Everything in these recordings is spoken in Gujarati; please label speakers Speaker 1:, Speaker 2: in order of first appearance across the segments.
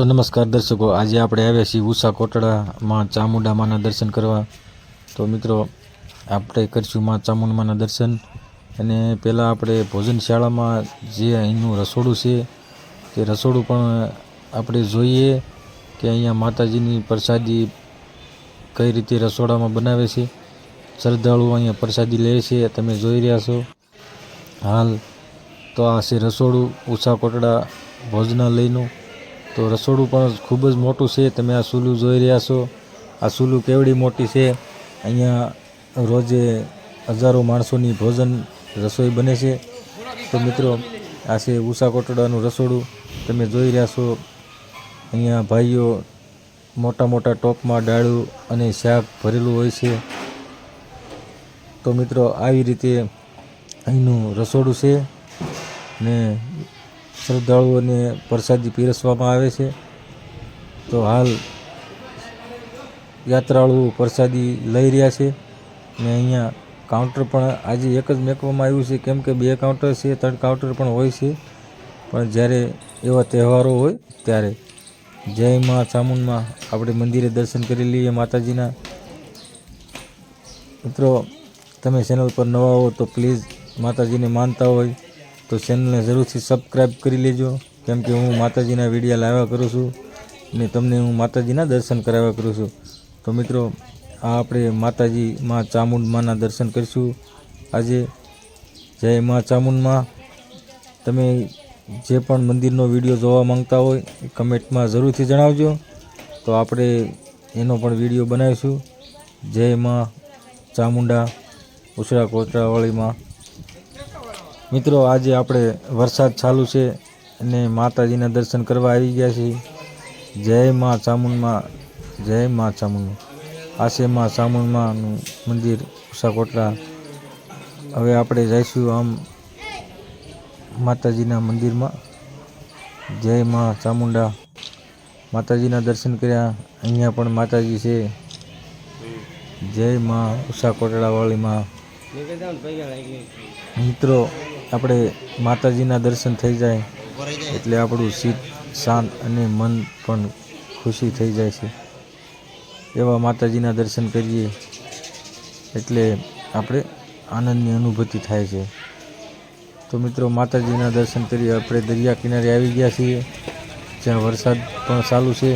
Speaker 1: તો નમસ્કાર દર્શકો, આજે આપણે આવ્યા છીએ ઉષા કોટડામાં ચામુંડા માના દર્શન કરવા. તો મિત્રો, આપણે કરીશું માં ચામુંડામાના દર્શન. અને પહેલાં આપણે ભોજનશાળામાં જે અહીંનું રસોડું છે, તે રસોડું પણ આપણે જોઈએ કે અહીંયા માતાજીની પ્રસાદી કઈ રીતે રસોડામાં બનાવે છે. શ્રદ્ધાળુઓ અહીંયા પ્રસાદી લે છે, તમે જોઈ રહ્યા છો. હાલ તો આ છે રસોડું ઉષા કોટડા ભોજનાલયનું. તો રસોડું પણ ખૂબ જ મોટું છે. તમે આ સૂલું જોઈ રહ્યા છો. આ સૂલું કેવડી મોટી છે. અહીંયા રોજે હજારો માણસોની ભોજન રસોઈ બને છે. તો મિત્રો, આ છે ઉષા કોટડાનું રસોડું. તમે જોઈ રહ્યા છો, અહીંયા ભાઈઓ મોટા મોટા ટોપમાં ડાળું અને શાક ભરેલું હોય છે. તો મિત્રો, આવી રીતે અહીંનું રસોડું છે ને શ્રદ્ધાળુઓને પ્રસાદી પીરસવામાં આવે છે. તો હાલ યાત્રાળુઓ પ્રસાદી લઈ રહ્યા છે ને અહીંયા કાઉન્ટર પણ આજે એક જ મેકવામાં આવ્યું છે. કેમ કે બે કાઉન્ટર છે, ત્રણ કાઉન્ટર પણ હોય છે. પણ જ્યારે એવા તહેવારો હોય ત્યારે જય મા ચામુંડમાં આપણે મંદિરે દર્શન કરી લઈએ માતાજીના. મિત્રો, તમે ચેનલ પર નવા હો તો પ્લીઝ માતાજીને માનતા હોય. તો ચેનલને જરૂરથી સબસ્ક્રાઈબ કરી લેજો. કેમ કે હું માતાજીના વિડીયા લાવ્યા કરું છું ને તમને હું માતાજીના દર્શન કરાવ્યા કરું છું. તો મિત્રો, આ આપણે માતાજી માં ચામુંડ માના દર્શન કરીશું. આજે જય મા ચામુંડમાં તમે જે પણ મંદિરનો વીડિયો જોવા માંગતા હોય એ કમેન્ટમાં જરૂરથી જણાવજો. તો આપણે એનો પણ વીડિયો બનાવીશું. જય મા ચામુંડા ઉછળા કોચરાવાળીમાં મિત્રો, આજે આપણે વરસાદ ચાલુ છે અને માતાજીના દર્શન કરવા આવી ગયા છીએ. જય મા ચામુંડમાં, જય મા ચામુંડ. આશે મા ચામુંડમાનું મંદિર ઉષાકોટલા. હવે આપણે જઈશું આમ માતાજીના મંદિરમાં. જય મા ચામુંડા. માતાજીના દર્શન કર્યા. અહીંયા પણ માતાજી છે. જય મા ઉષા કોટડાવાળીમાં મિત્રો આપણે માતાજીના દર્શન થઈ જાય, એટલે આપણું ચિત્ત શાંત અને મન પણ ખુશી થઈ જાય છે. એવા માતાજીના દર્શન કરીએ, એટલે આપણે આનંદની અનુભૂતિ થાય છે. તો મિત્રો, માતાજીના દર્શન કરીએ. આપણે દરિયા કિનારે આવી ગયા છીએ, જ્યાં વરસાદ પણ ચાલુ છે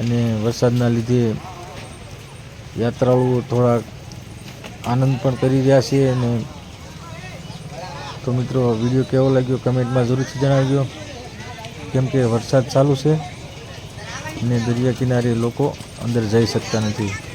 Speaker 1: અને વરસાદના લીધે યાત્રાળુઓ થોડાક આનંદ પણ કરી રહ્યા છીએ અને તો મિત્રો, વીડિયો કેવો લાગ્યો કમેન્ટમાં જરૂરથી જણાવજો. કેમ કે વરસાદ ચાલુ છે અને દરિયા કિનારે લોકો અંદર જઈ શકતા નથી.